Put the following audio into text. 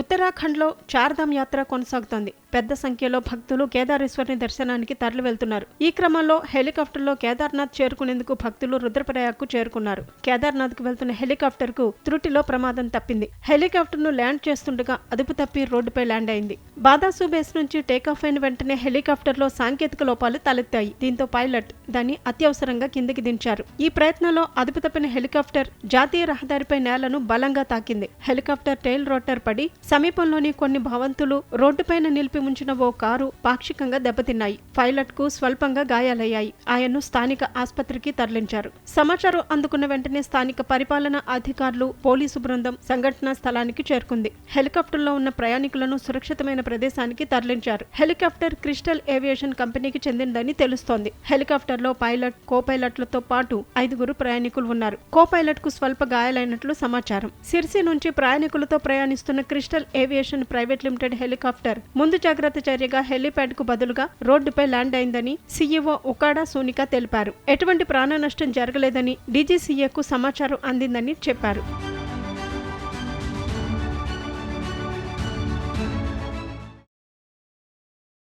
ఉత్తరాఖండ్లో చార్ధామ్ యాత్ర కొనసాగుతోంది. పెద్ద సంఖ్యలో భక్తులు కేదారేశ్వరిని దర్శనానికి తరలి వెళ్తున్నారు ఈ క్రమంలో హెలికాప్టర్లో కేదార్నాథ్ చేరుకునేందుకు భక్తులు రుద్రప్రయాగ్కు చేరుకున్నారు. కేదార్నాథ్కు వెళ్తున్న హెలికాప్టర్కు త్రుటిలో ప్రమాదం తప్పింది. హెలికాప్టర్ను ల్యాండ్ చేస్తుండగా అదుపు తప్పి రోడ్డుపై ల్యాండ్ అయింది. బాదాసు బేస్ నుంచి టేకాఫ్ అయిన వెంటనే హెలికాప్టర్లో సాంకేతిక లోపాలు తలెత్తాయి. దీంతో పైలట్ దాన్ని అత్యవసరంగా కిందికి దించారు. ఈ ప్రయత్నంలో అదుపు తప్పిన హెలికాప్టర్ జాతీయ రహదారిపై నేలను బలంగా తాకింది. హెలికాప్టర్ టైల్ రోటర్ పడి సమీపంలోని కొన్ని భవంతులు రోడ్డుపైన నిలిపి ఉంచిన ఓ కారు పాక్షికంగా దెబ్బతిన్నాయి. పైలట్కు స్వల్పంగా గాయాలయ్యాయి. ఆయన్ను స్థానిక ఆసుపత్రికి తరలించారు. సమాచారం అందుకున్న వెంటనే స్థానిక పరిపాలనా అధికారులు పోలీసు బృందం సంఘటనా స్థలానికి చేరుకుంది. హెలికాప్టర్లో ఉన్న ప్రయాణికులను సురక్షితమైన ప్రదేశానికి తరలించారు. హెలికాప్టర్ క్రిస్టల్ ఏవియేషన్ కంపెనీకి చెందినదని తెలుస్తోంది. హెలికాప్టర్లో పైలట్ కో పైలట్లతో పాటు ఐదుగురు ప్రయాణికులు ఉన్నారు. కో పైలట్కు స్వల్ప గాయాలైనట్లు సమాచారం. సిర్సి నుంచి ప్రయాణికులతో ప్రయాణిస్తున్న crystal aviation private limited helicopter ముందు జాగ్రత్త చర్యగా హెలీప్యాడ్కు బదులుగా రోడ్డుపై ల్యాండ్ అయిందని సీఈఓ ఉకాడా సోనికా తెలిపారు. ఎటువంటి ప్రాణ నష్టం జరగలేదని డీజీసీఏకు సమాచారం అందిందని చెప్పారు.